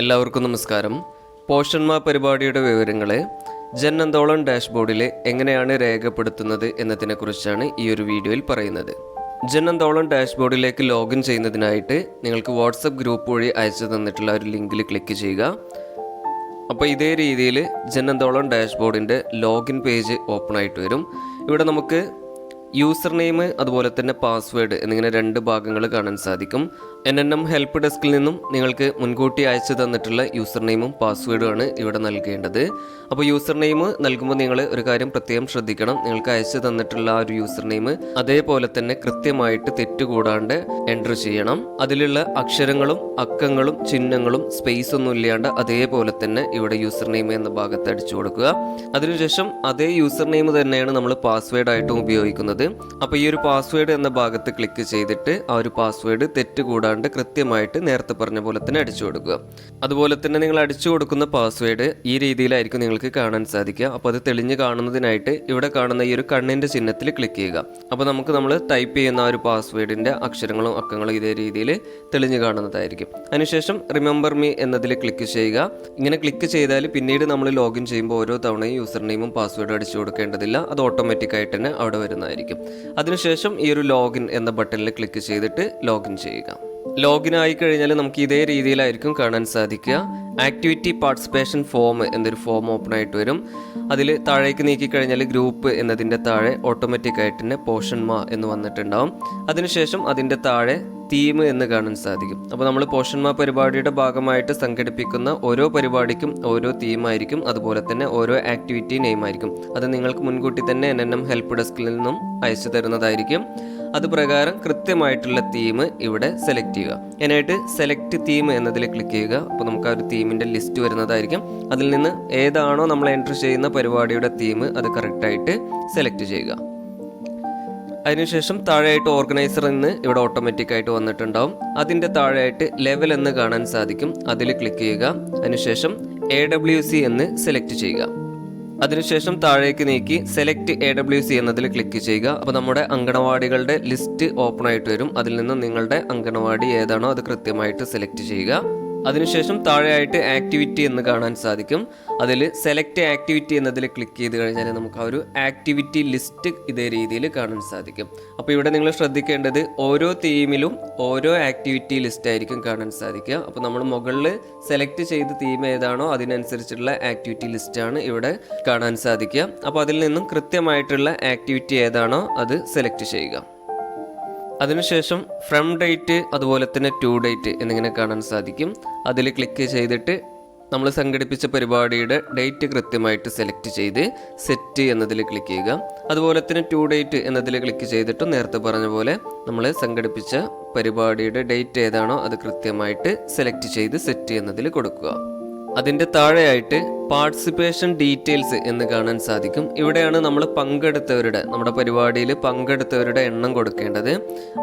എല്ലാവർക്കും നമസ്കാരം. പോഷന്മാ പരിപാടിയുടെ വിവരങ്ങളെ ജനന്തോളം ഡാഷ്ബോർഡിൽ എങ്ങനെയാണ് രേഖപ്പെടുത്തുന്നത് എന്നതിനെക്കുറിച്ചാണ് ഈ ഒരു വീഡിയോയിൽ പറയുന്നത്. ജനന്തോളം ഡാഷ്ബോർഡിലേക്ക് ലോഗിൻ ചെയ്യുന്നതിനായിട്ട് നിങ്ങൾക്ക് വാട്സപ്പ് ഗ്രൂപ്പ് വഴി അയച്ചു തന്നിട്ടുള്ള ഒരു ലിങ്കിൽ ക്ലിക്ക് ചെയ്യുക. അപ്പോൾ ഇതേ രീതിയിൽ ജനന്തോളം ഡാഷ്ബോർഡിന്റെ ലോഗിൻ പേജ് ഓപ്പൺ ആയിട്ട് വരും. ഇവിടെ നമുക്ക് യൂസർ നെയിം അതുപോലെ തന്നെ പാസ്വേഡ് എന്നിങ്ങനെ രണ്ട് ഭാഗങ്ങൾ കാണാൻ സാധിക്കും. എൻ എൻ എം ഹെൽപ്പ് ഡെസ്കിൽ നിന്നും നിങ്ങൾക്ക് മുൻകൂട്ടി അയച്ചു തന്നിട്ടുള്ള യൂസർ നെയിമും പാസ്വേഡുമാണ് ഇവിടെ നൽകേണ്ടത്. അപ്പോൾ യൂസർ നെയിം നൽകുമ്പോൾ നിങ്ങൾ ഒരു കാര്യം പ്രത്യേകം ശ്രദ്ധിക്കണം. നിങ്ങൾക്ക് അയച്ചു തന്നിട്ടുള്ള ആ ഒരു യൂസർ നെയിം അതേപോലെ തന്നെ കൃത്യമായിട്ട് തെറ്റുകൂടാണ്ട് എന്റർ ചെയ്യണം. അതിലുള്ള അക്ഷരങ്ങളും അക്കങ്ങളും ചിഹ്നങ്ങളും സ്പേസ് ഒന്നും ഇല്ലാണ്ട് അതേപോലെ തന്നെ ഇവിടെ യൂസർ നെയിം എന്ന ഭാഗത്ത് അടിച്ചു കൊടുക്കുക. അതിനുശേഷം അതേ യൂസർ നെയിം തന്നെയാണ് നമ്മൾ പാസ്വേഡായിട്ടും ഉപയോഗിക്കുന്നത്. അപ്പോൾ ഈ ഒരു പാസ്വേഡ് എന്ന ഭാഗത്ത് ക്ലിക്ക് ചെയ്തിട്ട് ആ ഒരു പാസ്വേഡ് തെറ്റ് കൂടാണ്ട് കൃത്യമായിട്ട് നേരത്തെ പറഞ്ഞ പോലെ തന്നെ അടിച്ചു കൊടുക്കുക. അതുപോലെ തന്നെ നിങ്ങൾ അടിച്ചു കൊടുക്കുന്ന പാസ്വേഡ് ഈ രീതിയിലായിരിക്കും നിങ്ങൾക്ക് കാണാൻ സാധിക്കുക. അപ്പോൾ അത് തെളിഞ്ഞ് കാണുന്നതിനായിട്ട് ഇവിടെ കാണുന്ന ഈ ഒരു കണ്ണിന്റെ ചിഹ്നത്തിൽ ക്ലിക്ക് ചെയ്യുക. അപ്പോൾ നമുക്ക് നമ്മൾ ടൈപ്പ് ചെയ്യുന്ന ഒരു പാസ്വേഡിന്റെ അക്ഷരങ്ങളും അക്കങ്ങളും ഇതേ രീതിയിൽ തെളിഞ്ഞു കാണുന്നതായിരിക്കും. അതിനുശേഷം റിമെമ്പർ മീ എന്നതിൽ ക്ലിക്ക് ചെയ്യുക. ഇങ്ങനെ ക്ലിക്ക് ചെയ്താൽ പിന്നീട് നമ്മൾ ലോഗിൻ ചെയ്യുമ്പോൾ ഓരോ തവണയും യൂസർ നെയിമും പാസ്വേഡും അടിച്ചു കൊടുക്കേണ്ടതില്ല. അത് ഓട്ടോമാറ്റിക് ആയിട്ട് തന്നെ അവിടെ വരുന്നതായിരിക്കും. അതിനുശേഷം ഈ ഒരു ലോഗിൻ എന്ന ബട്ടണിൽ ക്ലിക്ക് ചെയ്തിട്ട് ലോഗിൻ ചെയ്യുക. ലോഗിൻ ആയി കഴിഞ്ഞാൽ നമുക്ക് ഇതേ രീതിയിലായിരിക്കും കാണാൻ സാധിക്കുക. ആക്ടിവിറ്റി പാർട്ടിസിപ്പേഷൻ ഫോം എന്നൊരു ഫോം ഓപ്പൺ ആയിട്ട് വരും. അതിൽ താഴേക്ക് നീക്കി കഴിഞ്ഞാൽ ഗ്രൂപ്പ് എന്നതിന്റെ താഴെ ഓട്ടോമാറ്റിക് ആയിട്ട് തന്നെ പോഷൻ മാ എന്ന് വന്നിട്ടുണ്ടാവും. അതിനുശേഷം അതിന്റെ താഴെ തീം എന്ന് കാണാൻ സാധിക്കും. അപ്പോൾ നമ്മൾ പോഷന്മാ പരിപാടിയുടെ ഭാഗമായിട്ട് സംഘടിപ്പിക്കുന്ന ഓരോ പരിപാടിക്കും ഓരോ തീമായിരിക്കും അതുപോലെ തന്നെ ഓരോ ആക്ടിവിറ്റി നെയിം ആയിരിക്കും. അത് നിങ്ങൾക്ക് മുൻകൂട്ടി തന്നെ എൻ എൻ എം ഹെൽപ്പ് ഡെസ്കിൽ നിന്നും അയച്ചു തരുന്നതായിരിക്കും. അത് പ്രകാരം കൃത്യമായിട്ടുള്ള തീം ഇവിടെ സെലക്ട് ചെയ്യുക. അതിനായിട്ട് സെലക്ട് തീം എന്നതിൽ ക്ലിക്ക് ചെയ്യുക. അപ്പോൾ നമുക്ക് ആ ഒരു തീമിന്റെ ലിസ്റ്റ് വരുന്നതായിരിക്കും. അതിൽ നിന്ന് ഏതാണോ നമ്മൾ എൻട്രി ചെയ്യുന്ന പരിപാടിയുടെ തീം അത് കറക്റ്റായിട്ട് സെലക്ട് ചെയ്യുക. അതിനുശേഷം താഴെയായിട്ട് ഓർഗനൈസർ എന്ന് ഇവിടെ ഓട്ടോമാറ്റിക് ആയിട്ട് വന്നിട്ടുണ്ടാവും. അതിന്റെ താഴെയായിട്ട് ലെവൽ എന്ന് കാണാൻ സാധിക്കും. അതിൽ ക്ലിക്ക് ചെയ്യുക. അതിനുശേഷം എ ഡബ്ല്യു സി എന്ന് സെലക്ട് ചെയ്യുക. അതിനുശേഷം താഴേക്ക് നീക്കി സെലക്ട് എ ഡബ്ല്യു സി എന്നതിൽ ക്ലിക്ക് ചെയ്യുക. അപ്പോൾ നമ്മുടെ അങ്കണവാടികളുടെ ലിസ്റ്റ് ഓപ്പൺ ആയിട്ട് വരും. അതിൽ നിന്ന് നിങ്ങളുടെ അങ്കണവാടി ഏതാണോ അത് കൃത്യമായിട്ട് സെലക്ട് ചെയ്യുക. അതിനുശേഷം താഴെയായിട്ട് ആക്ടിവിറ്റി എന്ന് കാണാൻ സാധിക്കും. അതിൽ സെലക്ട് ആക്ടിവിറ്റി എന്നതിൽ ക്ലിക്ക് ചെയ്ത് കഴിഞ്ഞാൽ നമുക്ക് ആ ഒരു ആക്ടിവിറ്റി ലിസ്റ്റ് ഇതേ രീതിയിൽ കാണാൻ സാധിക്കും. അപ്പോൾ ഇവിടെ നിങ്ങൾ ശ്രദ്ധിക്കേണ്ടത് ഓരോ തീമിലും ഓരോ ആക്ടിവിറ്റി ലിസ്റ്റ് ആയിരിക്കും കാണാൻ സാധിക്കുക. അപ്പോൾ നമ്മൾ മുകളിൽ സെലക്ട് ചെയ്ത് തീം ഏതാണോ അതിനനുസരിച്ചുള്ള ആക്ടിവിറ്റി ലിസ്റ്റാണ് ഇവിടെ കാണാൻ സാധിക്കുക. അപ്പോൾ അതിൽ നിന്നും കൃത്യമായിട്ടുള്ള ആക്ടിവിറ്റി ഏതാണോ അത് സെലക്ട് ചെയ്യുക. അതിനുശേഷം ഫ്രം ഡേറ്റ് അതുപോലെ തന്നെ ടു ഡേറ്റ് എന്നിങ്ങനെ കാണാൻ സാധിക്കും. അതിൽ ക്ലിക്ക് ചെയ്തിട്ട് നമ്മൾ സംഘടിപ്പിച്ച പരിപാടിയുടെ ഡേറ്റ് കൃത്യമായിട്ട് സെലക്ട് ചെയ്ത് സെറ്റ് എന്നതിൽ ക്ലിക്ക് ചെയ്യുക. അതുപോലെ തന്നെ ടു ഡേറ്റ് എന്നതിൽ ക്ലിക്ക് ചെയ്തിട്ട് നേരത്തെ പറഞ്ഞ പോലെ നമ്മൾ സംഘടിപ്പിച്ച പരിപാടിയുടെ ഡേറ്റ് ഏതാണോ അത് കൃത്യമായിട്ട് സെലക്ട് ചെയ്ത് സെറ്റ് എന്നതിൽ കൊടുക്കുക. അതിന്റെ താഴെയായിട്ട് പാർട്ടിസിപ്പേഷൻ ഡീറ്റെയിൽസ് എന്ന് കാണാൻ സാധിക്കും. ഇവിടെയാണ് നമ്മൾ പങ്കെടുത്തവരുടെ നമ്മുടെ പരിപാടിയിൽ പങ്കെടുത്തവരുടെ എണ്ണം കൊടുക്കേണ്ടത്.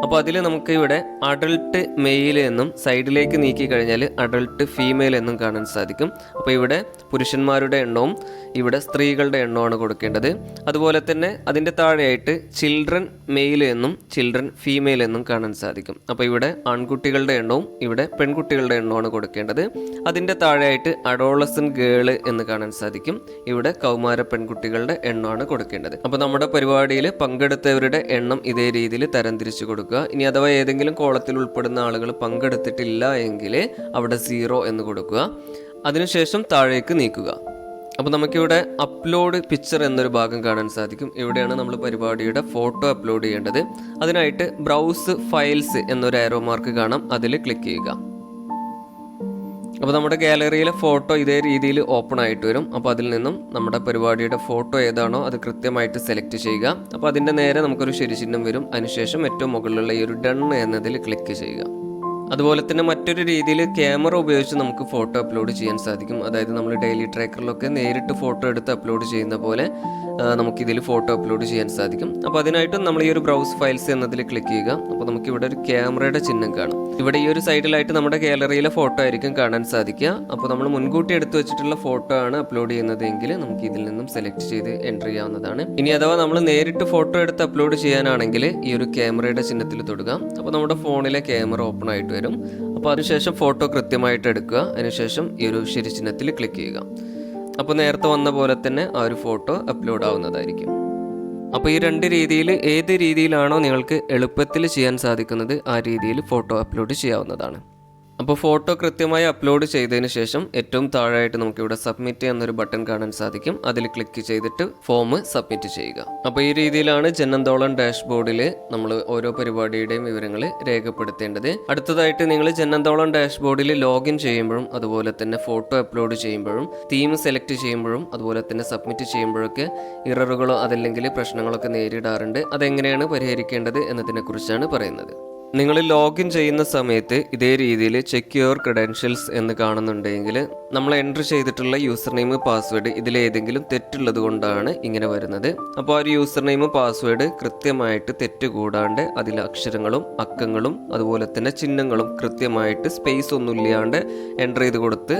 അപ്പോൾ അതിൽ നമുക്ക് ഇവിടെ അഡൾട്ട് മെയിൽ എന്നും സൈഡിലേക്ക് നീക്കി കഴിഞ്ഞാൽ അഡൾട്ട് ഫീമെയിൽ എന്നും കാണാൻ സാധിക്കും. അപ്പോൾ ഇവിടെ പുരുഷന്മാരുടെ എണ്ണവും ഇവിടെ സ്ത്രീകളുടെ എണ്ണമാണ് കൊടുക്കേണ്ടത്. അതുപോലെ തന്നെ അതിന്റെ താഴെയായിട്ട് ചിൽഡ്രൻ മെയിൽ എന്നും ചിൽഡ്രൻ ഫീമെയിൽ എന്നും കാണാൻ സാധിക്കും. അപ്പോൾ ഇവിടെ ആൺകുട്ടികളുടെ എണ്ണവും ഇവിടെ പെൺകുട്ടികളുടെ എണ്ണമാണ് കൊടുക്കേണ്ടത്. അതിന്റെ താഴെയായിട്ട് അഡോളസൻ ഗേൾ എന്ന് കാണാൻ സാധിക്കും. ഇവിടെ കൗമാര പെൺകുട്ടികളുടെ എണ്ണമാണ് കൊടുക്കേണ്ടത്. അപ്പോൾ നമ്മുടെ പരിപാടിയിൽ പങ്കെടുത്തവരുടെ എണ്ണം ഇതേ രീതിയിൽ തരംതിരിച്ചു കൊടുക്കുക. ഇനി അഥവാ ഏതെങ്കിലും കോളത്തിൽ ഉൾപ്പെടുന്ന ആളുകൾ പങ്കെടുത്തിട്ടില്ല എങ്കിൽ അവിടെ സീറോ എന്ന് കൊടുക്കുക. അതിനുശേഷം താഴേക്ക് നീക്കുക. അപ്പോൾ നമുക്കിവിടെ അപ്ലോഡ് പിക്ചർ എന്നൊരു ഭാഗം കാണാൻ സാധിക്കും. ഇവിടെയാണ് നമ്മൾ പരിപാടിയുടെ ഫോട്ടോ അപ്ലോഡ് ചെയ്യേണ്ടത്. അതിനായിട്ട് ബ്രൗസ് ഫയൽസ് എന്നൊരു ആരോ മാർക്ക് കാണാം. അതിൽ ക്ലിക്ക് ചെയ്യുക. അപ്പോൾ നമ്മുടെ ഗാലറിയിലെ ഫോട്ടോ ഇതേ രീതിയിൽ ഓപ്പൺ ആയിട്ട് വരും. അപ്പോൾ അതിൽ നിന്നും നമ്മുടെ പരിപാടിയുടെ ഫോട്ടോ ഏതാണോ അത് കൃത്യമായിട്ട് സെലക്ട് ചെയ്യുക. അപ്പോൾ അതിന്റെ നേരെ നമുക്കൊരു ശരിചിഹ്നം വരും. അതിനുശേഷം ഏറ്റവും മുകളിലുള്ള ഈ ഒരു ഡൺ എന്നതിൽ ക്ലിക്ക് ചെയ്യുക. അതുപോലെ തന്നെ മറ്റൊരു രീതിയിൽ ക്യാമറ ഉപയോഗിച്ച് നമുക്ക് ഫോട്ടോ അപ്ലോഡ് ചെയ്യാൻ സാധിക്കും. അതായത് നമ്മൾ ഡെയിലി ട്രാക്കറിലൊക്കെ നേരിട്ട് ഫോട്ടോ എടുത്ത് അപ്ലോഡ് ചെയ്യുന്ന പോലെ നമുക്കിതിൽ ഫോട്ടോ അപ്ലോഡ് ചെയ്യാൻ സാധിക്കും. അപ്പോൾ അതിനായിട്ട് നമ്മൾ ഈ ഒരു ബ്രൗസ് ഫയൽസ് എന്നതിൽ ക്ലിക്ക് ചെയ്യുക. അപ്പോൾ നമുക്ക് ഇവിടെ ഒരു ക്യാമറയുടെ ചിഹ്നം കാണും. ഇവിടെ ഈ ഒരു സൈഡിലായിട്ട് നമ്മുടെ ഗാലറിയിലെ ഫോട്ടോ ആയിരിക്കും കാണാൻ സാധിക്കുക. അപ്പോൾ നമ്മൾ മുൻകൂട്ടി എടുത്തു വെച്ചിട്ടുള്ള ഫോട്ടോ ആണ് അപ്ലോഡ് ചെയ്യുന്നതെങ്കിൽ നമുക്ക് ഇതിൽ നിന്നും സെലക്ട് ചെയ്ത് എന്റർ ചെയ്യാവുന്നതാണ്. ഇനി അഥവാ നമ്മൾ നേരിട്ട് ഫോട്ടോ എടുത്ത് അപ്ലോഡ് ചെയ്യാനാണെങ്കിൽ ഈ ഒരു ക്യാമറയുടെ ചിഹ്നത്തിൽ തൊടുക. അപ്പോൾ നമ്മുടെ ഫോണിലെ ക്യാമറ ഓപ്പൺ ആയിട്ട് വരും. അപ്പോൾ അതിനുശേഷം ഫോട്ടോ കൃത്യമായിട്ട് എടുക്കുക. അതിനുശേഷം ഈ ഒരു ശരി ചിഹ്നത്തിൽ ക്ലിക്ക് ചെയ്യുക. അപ്പോൾ നേരത്തെ വന്ന പോലെ തന്നെ ആ ഒരു ഫോട്ടോ അപ്ലോഡ് ആവുന്നതായിരിക്കും. അപ്പോൾ ഈ രണ്ട് രീതിയിൽ ഏത് രീതിയിലാണോ നിങ്ങൾക്ക് എളുപ്പത്തിൽ ചെയ്യാൻ സാധിക്കുന്നത് ആ രീതിയിൽ ഫോട്ടോ അപ്ലോഡ് ചെയ്യാവുന്നതാണ്. അപ്പോൾ ഫോട്ടോ കൃത്യമായി അപ്ലോഡ് ചെയ്തതിന് ശേഷം ഏറ്റവും താഴെയായിട്ട് നമുക്ക് ഇവിടെ സബ്മിറ്റ് എന്നൊരു ബട്ടൺ കാണാൻ സാധിക്കും. അതിൽ ക്ലിക്ക് ചെയ്തിട്ട് ഫോം സബ്മിറ്റ് ചെയ്യുക. അപ്പോൾ ഈ രീതിയിലാണ് ജനന്തോളം ഡാഷ്ബോർഡിൽ നമ്മൾ ഓരോ പരിപാടിയുടെയും വിവരങ്ങൾ രേഖപ്പെടുത്തേണ്ടത്. അടുത്തതായിട്ട് നിങ്ങൾ ജനന്തോളം ഡാഷ്ബോർഡിൽ ലോഗിൻ ചെയ്യുമ്പോഴും അതുപോലെ തന്നെ ഫോട്ടോ അപ്ലോഡ് ചെയ്യുമ്പോഴും തീം സെലക്ട് ചെയ്യുമ്പോഴും അതുപോലെ തന്നെ സബ്മിറ്റ് ചെയ്യുമ്പോഴൊക്കെ ഇററുകളോ അതല്ലെങ്കിൽ പ്രശ്നങ്ങളൊക്കെ നേരിടാറുണ്ട്. അതെങ്ങനെയാണ് പരിഹരിക്കേണ്ടത് എന്നതിനെക്കുറിച്ചാണ് പറയുന്നത്. നിങ്ങൾ ലോഗിൻ ചെയ്യുന്ന സമയത്ത് ഇതേ രീതിയിൽ ചെക്ക് യുവർ ക്രെഡൻഷ്യൽസ് എന്ന് കാണുന്നുണ്ടെങ്കിൽ നമ്മൾ എൻട്രി ചെയ്തിട്ടുള്ള യൂസർ നെയിം പാസ്വേഡ് ഇതിലേതെങ്കിലും തെറ്റുള്ളത് കൊണ്ടാണ് ഇങ്ങനെ വരുന്നത്. അപ്പോൾ ആ ഒരു യൂസർ നെയിം പാസ്വേഡ് കൃത്യമായിട്ട് തെറ്റ് കൂടാണ്ട് അതിൽ അക്ഷരങ്ങളും അക്കങ്ങളും അതുപോലെ തന്നെ ചിഹ്നങ്ങളും കൃത്യമായിട്ട് സ്പേസ് ഒന്നും ഇല്ലാണ്ട് എന്റർ ചെയ്ത് കൊടുത്ത്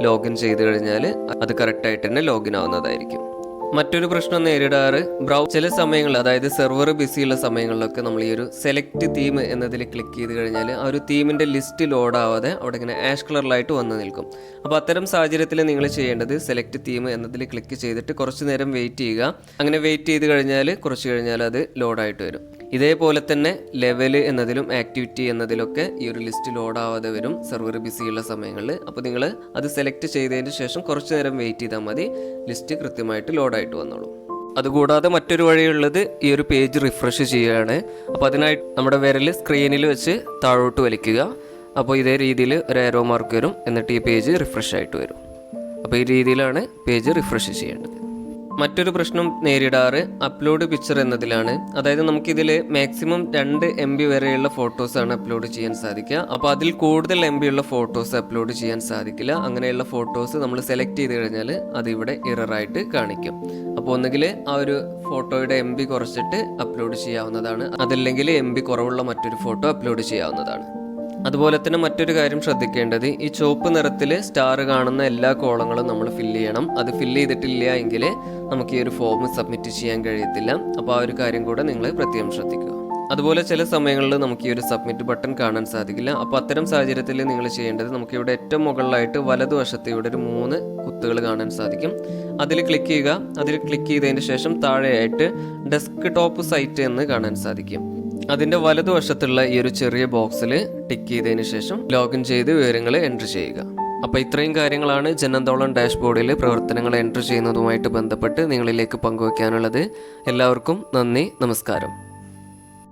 ലോഗിൻ ചെയ്ത് കഴിഞ്ഞാൽ അത് കറക്റ്റായിട്ട് തന്നെ ലോഗിൻ ആവുന്നതായിരിക്കും. മറ്റൊരു പ്രശ്നം നേരിടാറ്. ബ്രൗ ചില സമയങ്ങളിൽ അതായത് സെർവർ ബിസിയുള്ള സമയങ്ങളിലൊക്കെ നമ്മൾ ഈ ഒരു സെലക്ട് തീം എന്നതിൽ ക്ലിക്ക് ചെയ്ത് കഴിഞ്ഞാൽ ആ ഒരു തീമിന്റെ ലിസ്റ്റ് ലോഡാവാതെ അവിടെ ഇങ്ങനെ ആഷ് കളറിലായിട്ട് വന്ന് നിൽക്കും. അപ്പോൾ അത്തരം സാഹചര്യത്തിൽ നിങ്ങൾ ചെയ്യേണ്ടത് സെലക്ട് തീം എന്നതിൽ ക്ലിക്ക് ചെയ്തിട്ട് കുറച്ച് നേരം വെയിറ്റ് ചെയ്യുക. അങ്ങനെ വെയിറ്റ് ചെയ്ത് കഴിഞ്ഞാൽ കുറച്ച് കഴിഞ്ഞാൽ അത് ലോഡായിട്ട് വരും. ഇതേപോലെ തന്നെ ലെവൽ എന്നതിലും ആക്ടിവിറ്റി എന്നതിലൊക്കെ ഈ ഒരു ലിസ്റ്റ് ലോഡ് ആവാതെ വരും. സെർവർ ബിസിയുള്ള സമയങ്ങളിൽ. അപ്പോൾ നിങ്ങൾ അത് സെലക്ട് ചെയ്തതിന് ശേഷം കുറച്ച് നേരം വെയിറ്റ് ചെയ്താൽ മതി. ലിസ്റ്റ് കൃത്യമായിട്ട് ലോഡായിട്ട് വന്നോളും. അതുകൂടാതെ മറ്റൊരു വഴിയുള്ളത് ഈ ഒരു പേജ് റിഫ്രഷ് ചെയ്യുകയാണ് അപ്പോൾ അതിനായിട്ട് നമ്മുടെ വിരൽ സ്ക്രീനിൽ വെച്ച് താഴോട്ട് വലിക്കുക. അപ്പോൾ ഇതേ രീതിയിൽ ഒരു ആരോ മാർക്ക് വരും. എന്നിട്ട് ഈ പേജ് റിഫ്രഷ് ആയിട്ട് വരും. അപ്പോൾ ഈ രീതിയിലാണ് പേജ് റിഫ്രഷ് ചെയ്യേണ്ടത്. മറ്റൊരു പ്രശ്നം നേരിടാറ് അപ്ലോഡ് പിക്ചർ എന്നതിലാണ്. അതായത് നമുക്കിതിൽ മാക്സിമം രണ്ട് എം ബി വരെയുള്ള ഫോട്ടോസാണ് അപ്ലോഡ് ചെയ്യാൻ സാധിക്കുക. അപ്പോൾ അതിൽ കൂടുതൽ എം ഉള്ള ഫോട്ടോസ് അപ്ലോഡ് ചെയ്യാൻ സാധിക്കില്ല. അങ്ങനെയുള്ള ഫോട്ടോസ് നമ്മൾ സെലക്ട് ചെയ്ത് കഴിഞ്ഞാൽ അത് ഇവിടെ ഇററായിട്ട് കാണിക്കും. അപ്പോൾ ഒന്നുകിൽ ആ ഒരു ഫോട്ടോയുടെ എം ബി കുറച്ചിട്ട് അപ്ലോഡ് ചെയ്യാവുന്നതാണ്. അതല്ലെങ്കിൽ എം ബി കുറവുള്ള മറ്റൊരു ഫോട്ടോ അപ്ലോഡ് ചെയ്യാവുന്നതാണ്. അതുപോലെ തന്നെ മറ്റൊരു കാര്യം ശ്രദ്ധിക്കേണ്ടത് ഈ ചുവപ്പ് നിറത്തിൽ സ്റ്റാർ കാണുന്ന എല്ലാ കോളങ്ങളും നമ്മൾ ഫില്ല് ചെയ്യണം. അത് ഫില്ല് ചെയ്തിട്ടില്ല എങ്കിൽ നമുക്ക് ഈ ഒരു ഫോം സബ്മിറ്റ് ചെയ്യാൻ കഴിയത്തില്ല. അപ്പോൾ ആ ഒരു കാര്യം കൂടെ നിങ്ങൾ പ്രത്യേകം ശ്രദ്ധിക്കുക. അതുപോലെ ചില സമയങ്ങളിൽ നമുക്ക് ഈ ഒരു സബ്മിറ്റ് ബട്ടൺ കാണാൻ സാധിക്കില്ല. അപ്പോൾ അത്തരം സാഹചര്യത്തിൽ നിങ്ങൾ ചെയ്യേണ്ടത് നമുക്ക് ഇവിടെ ഏറ്റവും മുകളിലായിട്ട് വലതുവശത്ത് ഇവിടെ ഒരു മൂന്ന് കുത്തുകൾ കാണാൻ സാധിക്കും. അതിൽ ക്ലിക്ക് ചെയ്യുക. അതിൽ ക്ലിക്ക് ചെയ്തതിന് ശേഷം താഴെയായിട്ട് ഡെസ്ക് ടോപ്പ് സൈറ്റ് എന്ന് കാണാൻ സാധിക്കും. അതിന്റെ വലതുവശത്തുള്ള ഈ ഒരു ചെറിയ ബോക്സിൽ ടിക്ക് ചെയ്തതിന് ശേഷം ലോഗിൻ ചെയ്ത് വിവരങ്ങൾ എൻട്രി ചെയ്യുക. അപ്പോൾ ഇത്രയും കാര്യങ്ങളാണ് ജനന്തോളം ഡാഷ്ബോർഡിൽ പ്രവർത്തനങ്ങൾ എൻട്രി ചെയ്യുന്നതുമായിട്ട് ബന്ധപ്പെട്ട് നിങ്ങളിലേക്ക് പങ്കുവയ്ക്കാനുള്ളത്. എല്ലാവർക്കും നന്ദി നമസ്കാരം.